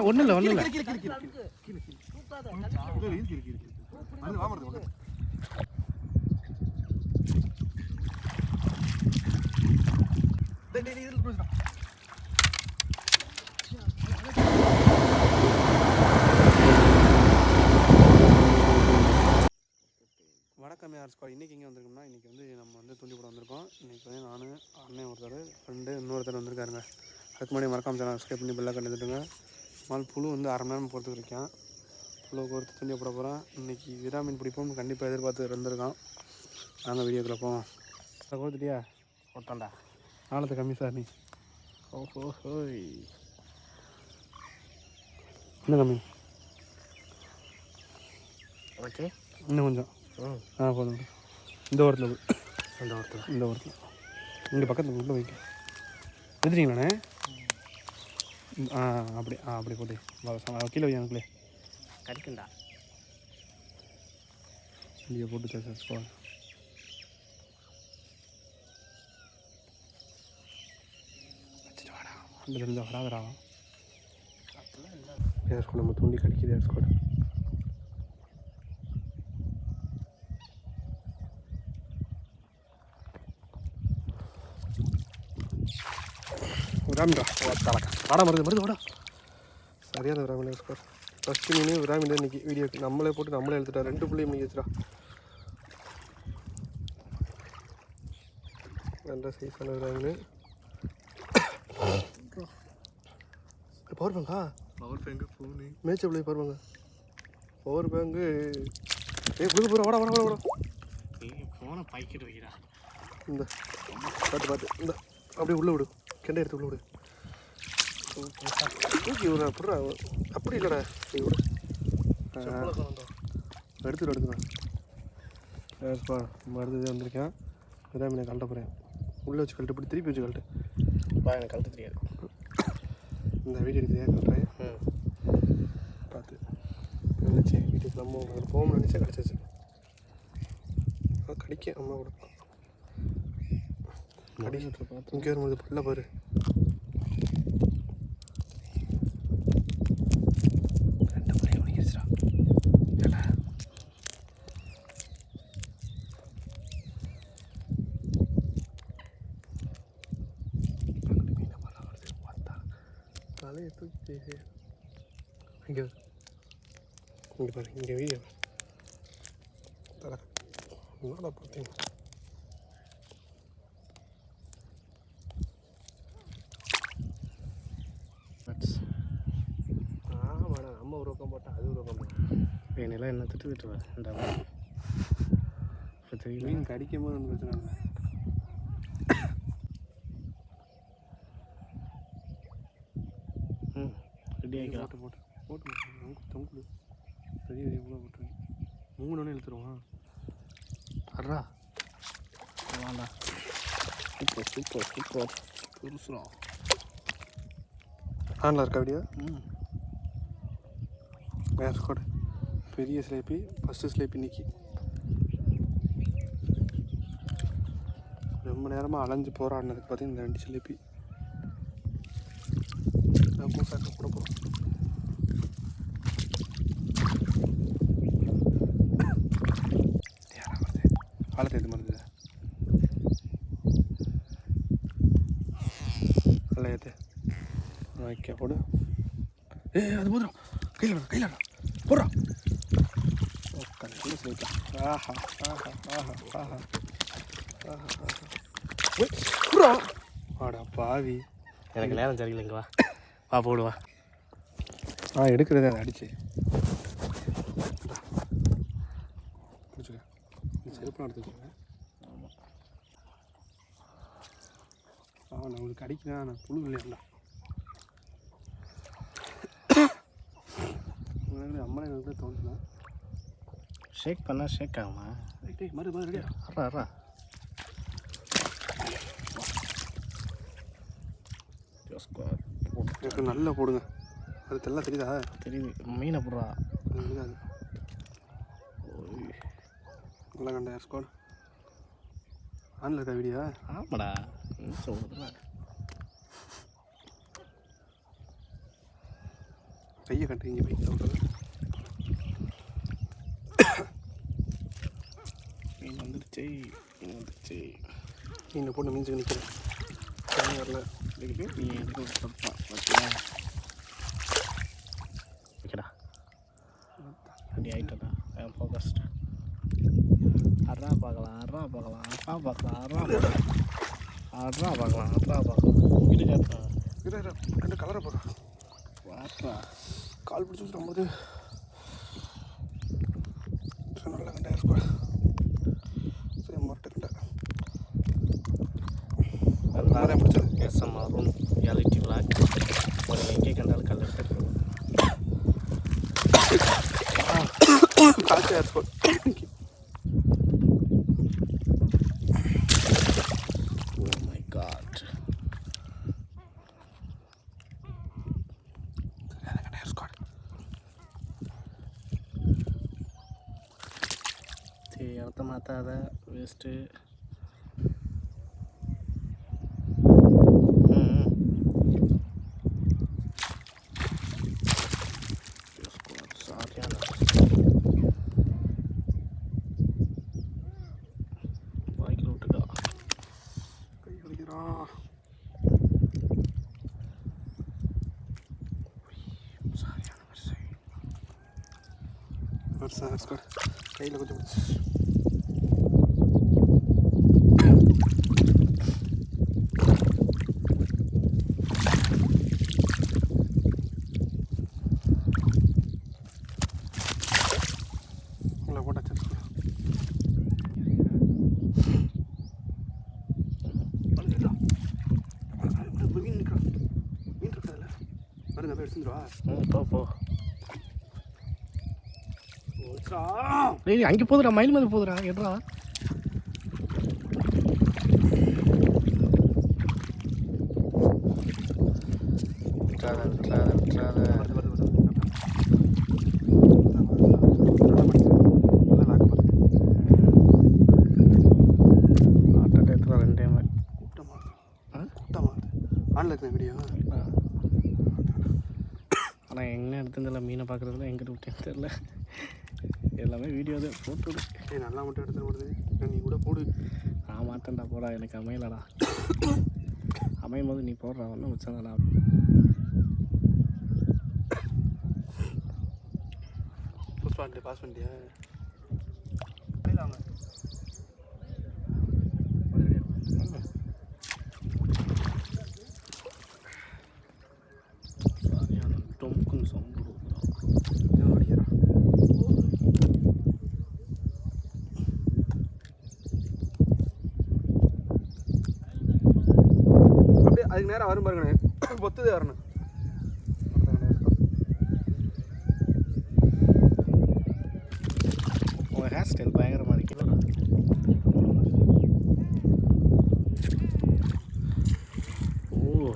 ஒன்றும் இல்லை ஒன்றும் இல்லை. கீழே கீழே கீழே கீழே கீழே கீழே இல்ல, இருக்கு இருக்கு இருக்கு அது வாமறது வாங்க டேய் டேய் இதுல புடிச்சா வணக்கம் யார்? ஸ்குவாட் இன்றைக்கி எங்கே வந்திருக்கோம்னா இன்றைக்கி வந்து நம்ம வந்து துண்டிப்பட வந்திருக்கோம். இன்றைக்கி வந்து நான் அண்ணன் ஒருத்தர் ஃப்ரெண்டு இன்னொருத்தர் வந்திருக்காருங்க. அதுக்கு முன்னாடி மறக்காம சேனல் சப்ஸ்கிரைப் பண்ணி பெல்லாக கண்டுட்டுங்க மால் புழு வந்து அரை மணி நேரம் பொறுத்து இருக்கேன். புழு பொறுத்து துண்டி போட போகிறேன் இன்றைக்கி விராமீன் பிடிப்போம் கண்டிப்பாக எதிர்பார்த்து இருந்திருக்கான். நாங்கள் வீடியோக்குள்ள போவோம். அதை கொடுத்துட்டியா? போட்டோம்டா நாளத்தை கம்மி சார் நீ. ஓஹோ ஹோய் இன்னும் கம்மி. ஓகே. இன்னும் கொஞ்சம். ஆ போதும். இந்த ஓரத்தில் போய் அந்த ஒருத்தர் இந்த ஓரத்தில். இங்கே பக்கத்தில் உள்ள வைக்க. எடுத்துட்டீங்களாண்ணே? ஆ அப்படி ஆ அப்படி போட்டு. வா, கீழே வைங்க அதுக்குள்ளே கடிக்குண்டா இங்கே போட்டு சார் ஸ்கோர் வச்சுட்டு வாடா. அந்த ரெண்டு வராதரா நம்ம தூண்டி கடிக்குது ஏர் விராமிடா வாடா மருது மருது வாடா சரியான விராமிடா ஸ்கோர் ஃபஸ்ட்டு மீன் விராமிடா இன்னைக்கு வீடியோக்கு நம்மளே போட்டு நம்மளே எழுத்துட்டா ரெண்டு புள்ளையும் இன்னைக்கு வச்சுடா நல்ல சைஸான விராமின் பவர் பேங்கா பவர் பேங்க் ஃபோனு மேட்ச் பிள்ளை பவர் பேங்கு பவர் பேங்கு ஏய் கொடுக்க போகிறோம் வாடா வாடா வாடா வாடா ஃபோனை பாய்க்கிட்டு வைக்கிறா இந்த பார்த்து பார்த்து இந்த அப்படியே உள்ளே விடு கெண்டை எடுத்து உள்ளே விடு தூக்கி விடுறா அப்படிடா அப்படி இல்லைடா. எடுத்துட்டு எடுத்துடா ஏஸ்பா மருந்து வந்திருக்கேன். இதான் மீனை கழட்ட போகிறேன் உள்ளே வச்சு கழட்டு இப்படி திருப்பி வச்சு கழட்டு. பா எனக்கு கழுத்து தெரியாது. இந்த வீடியோ எடுத்து கழட்டுறேன்? பார்த்து. நினச்சி வீட்டுக்கு நம்ம போகணும்னு நினச்சா கிடச்சிச்சு கடிக்க அம்மா கொடுப்பான். கடி இங்கே வரும்போது பல்ல பாரு ரெண்டு முறை ஒழிக்கிடுச்சுடா ஏடா பக்கத்து மீனை பல்ல வருது பார்த்தா தூக்கி இங்கே இங்கே பாரு இங்கே வீடியோ என்னடா பார்த்தீங்க ஆமாடா நம்ம ஒரு பக்கம் போட்டால் அது ஒரு பக்கம் என்னெல்லாம் என்ன திட்டு திட்டுவா இப்போ தெரியல. மீன் கடிக்கும் போது ஒன்றும் பிரச்சனை இல்லை. ரெடி ஆகிக்கலாம் போட்டு போட்டு. போட்டு போட்டு தொங்கு தொங்குடு பெரிய கூட போட்டுருங்க மூணு இழுத்துருவான் அட்ரா வாடா. Super super super. இருக்கா அப்படியா ம். கோடு. பெரிய ஸ்லேப்பி ஃபஸ்ட்டு ஸ்லேப்பி இன்னைக்கு. ரொம்ப நேரமாக அலைஞ்சு போராடினதுக்கு பார்த்தீங்கன்னா இந்த ரெண்டு ஸ்லேப்பி பூசாக்க கூட போகிறோம் ஓகே போடு ஏ அது போதும் கையில் கையில் போடுறா கண்டிப்பாக சொல்லிட்டா ஆஹா ஆஹா ஆஹா ஆஹா ஆஹா வாடா பாவி எனக்கு நேரம் சரியில்லைங்க வா. வா போடுவா ஆ எடுக்கிறது அதை அடிச்சு. செருப்பெலாம் எடுத்துக்கோங்க ஆ நான் உங்களுக்கு அடிக்கிறேன் நான் புழு இல்லையா ரொம்ப நேரம் வந்து தோன்றணும் ஷேக் பண்ணால் ஷேக் ஆகுமா? மறு மறு ரெடியா? அறா அறா போட்டு நல்லா போடுங்க. அது தெல்லாம் தெரியுதா? தெரியுது. மீனை போடுறா. தெரியாது. நல்லா கண்டா ஸ்கோட் ஆனில் இருக்கா வீடியோ ஆமாடா. சொல்கிறேன் கையை இங்கே போய் சொல்கிறேன் மீன் வந்துடுச்சு மீன் வந்துடுச்சு மீனை போட்டு மீன்ஸுக்கு நிற்கிறேன் தண்ணி வரல. இதுக்கு நீ எடுத்து கொடுப்பா ஓகேடா ஓகேடா ரெடி ஆகிட்டடா ஐ எம் ஃபோக்கஸ்ட் அறா பார்க்கலாம் அறா பார்க்கலாம் அறா பார்க்கலாம் அறா பார்க்கலாம். அறா பார்க்கலாம் அறா பார்க்கலாம். வீடு காட்டுறா. இரு, இரு, ரெண்டு கலரை பார்க்க வாட்றா கால் பிடிச்சி வச்சுடும் போது நல்ல கண்டா இருக்கும் சரி மொட்டை கண்டா நல்லா பிடிச்சது எஸ்எம் அருண் ரியாலிட்டி விளாக் ஒரு எங்கே கண்டாலும் கல் எடுத்து காய்ச்சல் ஏர்ஸ்போர்ட் ஓ மை காட் வருஷம் ஏர்ஸ்கோட் கையில் கொஞ்சம் பிடிச்சி உங்களை போட்டாச்சு ஏர்ஸ்கோட் மீன் நிற்கிறா மீன் இருக்காதுல்ல வருங்க போய் எடுத்துருவா ம் போ போ ஓகா டேய் அங்கே போதுடா மயில் மேலே போதுடா எடுறா விட்றாத விட்றாத விட்றாத வருது வருது வருது நல்லா படிச்சு நல்லா லாக் பண்ணு ஆட்டோ எடுத்துடா ரெண்டே மாதிரி கூட்டமா ஆ? கூட்டமா ஆன்ல எங்கே எடுத்ததில்ல மீனை பார்க்குறதுல எங்கே விட்டேன்னு தெரில வீடியோ தான் போட்டு விடு. நல்லா மட்டும் எடுத்துட்டு போடுது நீ கூட போடு. நான் மாட்டேன்டா போடா. எனக்கு அமையலடா. அமையும் போது நீ போடுறா ஒன்றும் வச்சாங்கடா புஷ் பண்ணிட்டு பாஸ் பண்ணிட்டியா கையில் வாங்க சரியான டொம்க்குன்னு சவுண்டு கொடுக்குறோம் இன்னும் அடிக்கிறான் அப்படியே அதுக்கு நேரம் வரும் பாருங்கண்ணே பொத்துதே வரணும் உங்கள் ஹேர் ஸ்டைல் பயங்கரமாக இருக்கு ஓ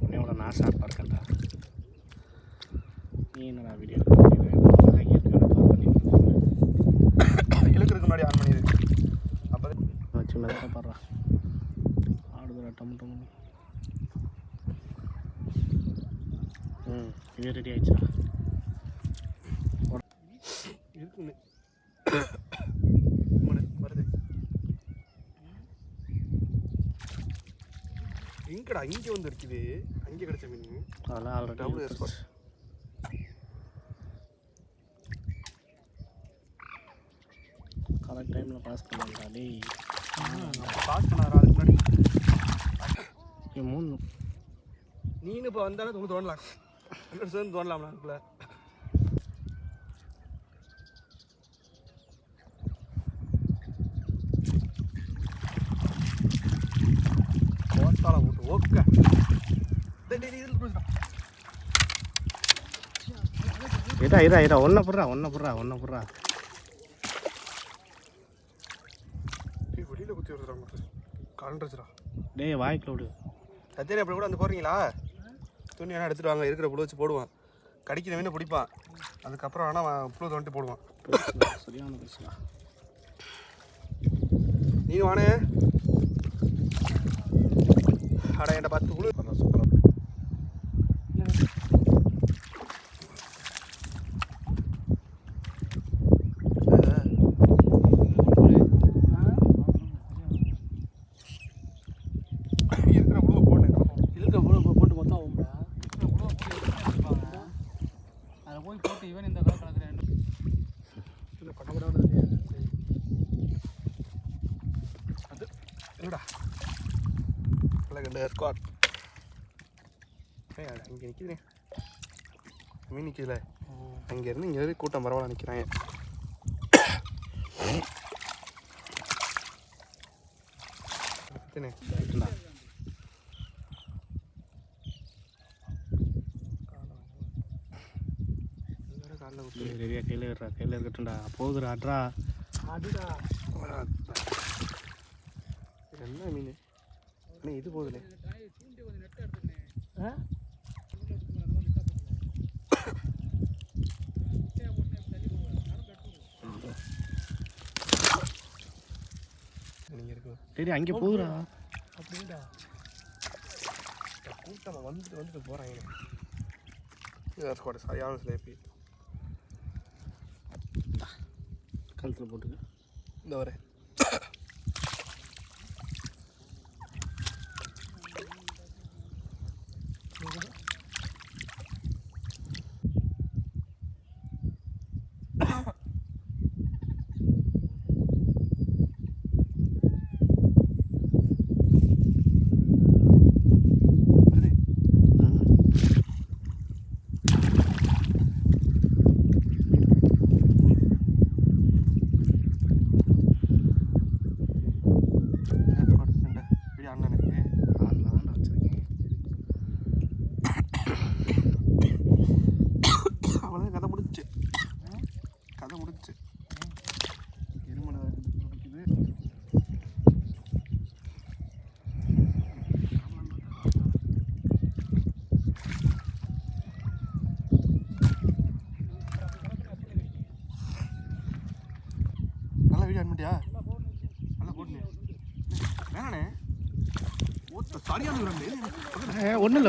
உன்னையோட நான் ஷார்ப்பாக இருக்கேன்டா நீ என்னடா வீடியோ இழுக்கிறதுக்கு முன்னாடி ஆன் பண்ணிடு அப்போ வச்சு மெதக்க பாடுறா ஆடுதுடா டம் டம் ம் இது ரெடி ஆயிடுச்சா இருக்குன்னு வருது எங்கடா இங்கே வந்து இருக்குது அங்கே கிடைச்ச மீன். அதெல்லாம் ஆல்ரெடி escort. கரெக்ட் டைமில் பாஸ் பண்ணா டேய். பாஸ் பண்ணாரா அதுக்கு முன்னாடி. மூணு. நீனு இப்போ வந்தாலும் தோணலாம் சேர்ந்து தோணலாம்ல அதுக்குள்ள கோத்தால போட்டு ஓக்க. இரா இரா இரா ஒன்றை புடுறா ஒன்றை புடுறா வெளியில குத்தி வருதுடா மட்டும் கலண்டுச்சுடா டேய் வாய்க்கில் விடு. சத்தியன் அப்படி கூட வந்து போடுறீங்களா துணி வேணா எடுத்துட்டு வாங்க இருக்கிற புழு வச்சு போடுவான். கடிக்கிற மீன் பிடிப்பான். அதுக்கப்புறம் ஆனால் புழு தோண்டி போடுவான். சரியான பிரச்சனை நீ வானே. அட என்கிட்ட பத்து புழு நல்லா கண்டு ஸ்குவாட் ஏய் அங்கே நிற்கிறேன் மீன் நிற்கல அங்கேருந்து இங்கே வரைக்கும் கூட்டம் பரவாயில்ல நிற்கிறாங்க ரைட்டுடா காலில் விட்டு ரெடியாக கையில் விடுறா கையில் இருக்கட்டும்டா போகுதுடா அட்ரா என்ன மீன் அண்ணே இது நீங்கள் இருக்கு ரெடி அங்கே போகுதுடா கூட்டம் வந்துட்டு வந்துட்டு போகிறாங்க சரியான ஸ்லேப்பி கழுத்தில் போட்டுக்க. இந்த வரேன் இப்படி அண்ணனுக்கு அதில் தான் வச்சுருக்கேன் அவ்வளோதான் கதை முடிஞ்சுச்சு கதை முடிஞ்சுச்சு எருமலை துடிக்குது நல்லா வீடியோ அனுப்பிட்டியா நல்லா போட்டுனே வேணாண்ணே ஓத்த சரியான விடுறாங்க ஒன்றும் இல்லை ஒன்றும் இல்லை கீழே கீழே கீழே கீழே கீழே கீழே கீழே இருக்கு இருக்கு இருக்கு வந்து வாமறது வந்து வருது பைய தரேன் வருது அண்ணே,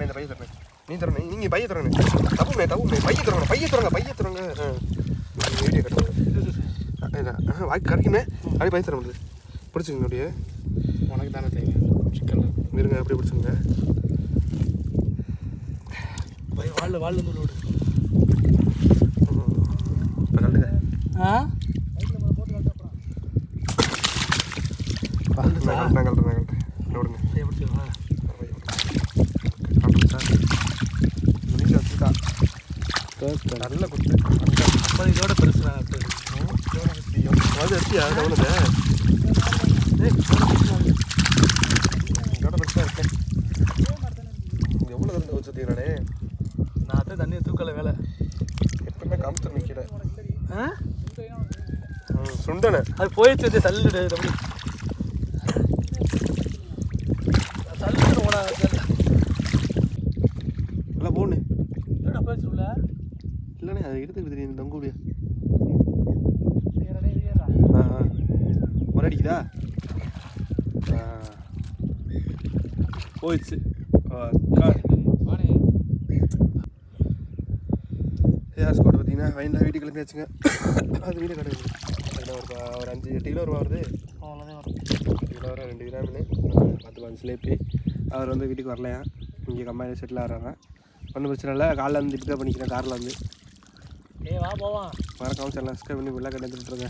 இந்த பைய தரேன் நீ தரணும் நீங்க பைய தரணும் தப்புமே தப்புமே பைய தரணும் பைய தரங்க பைய தரங்க வீடியோ கட்டுங்க வாய்க்கு கரைக்குமே அப்படியே பைய தர முடியுது பிடிச்சிங்க அப்படியே உனக்கு தானே தெரியும் சிக்கன் இருங்க அப்படியே பிடிச்சிங்க வாழ்ல வாழ்ல நூலோடு இப்போ கல்லுங்க ஆ நான் கழட்டுறேன் நான் கழட்டுறேன் நான் கழட்டுறேன் இல்லை விடுங்க எப்படிவா நல்ல குத்து அப்போ இதோட பெருசு நான் அது எத்தியா கவனது இதோட பெருசாக இருக்கேன் எவ்வளோ தண்ணி வச்சுருக்கீங்களானே நான் தான் தண்ணியை தூக்கலை வேலை எப்பவுமே காமிச்சு நிற்கிறேன் ஆ? சுண்டனை. அது போயிடுச்சு தள்ளிடு தம்பி. தள்ளிடு ஓடா நல்லா போண்ணே என்னடா போயிடுச்சு உள்ள? இல்லைண்ணே அதை எடுத்துக்கிட்டு தெரியும் தங்குடியா ஆ ஒரு அடிக்குதா? போயிடுச்சு. ஸ்கோட் பார்த்தீங்கன்னா வயலில் வீட்டுக்கு கிளம்பியாச்சுங்க. அது வீடு கடை அதில் ஒரு ஒரு அஞ்சு எட்டு கிலோ வருவா வருது. அவ்வளோதான் வரும். எட்டு கிலோ வரும் ரெண்டு கிலோ மீன். பத்து பதினஞ்சு ஸ்லேப்பி அவர் வந்து வீட்டுக்கு வரலையா? இங்கே கம்மாயில் செட்டில் ஆகிறாங்க ஒன்றும் பிரச்சனை இல்லை. காலைல வந்து பிக்கப் பண்ணிக்கிறேன் காரில் வந்து. ஏய் வா போவான் மறக்காமல் சேனல் சப்ஸ்கிரைப் பண்ணி ஃபுல்லாக கண்டு வந்துட்டுருங்க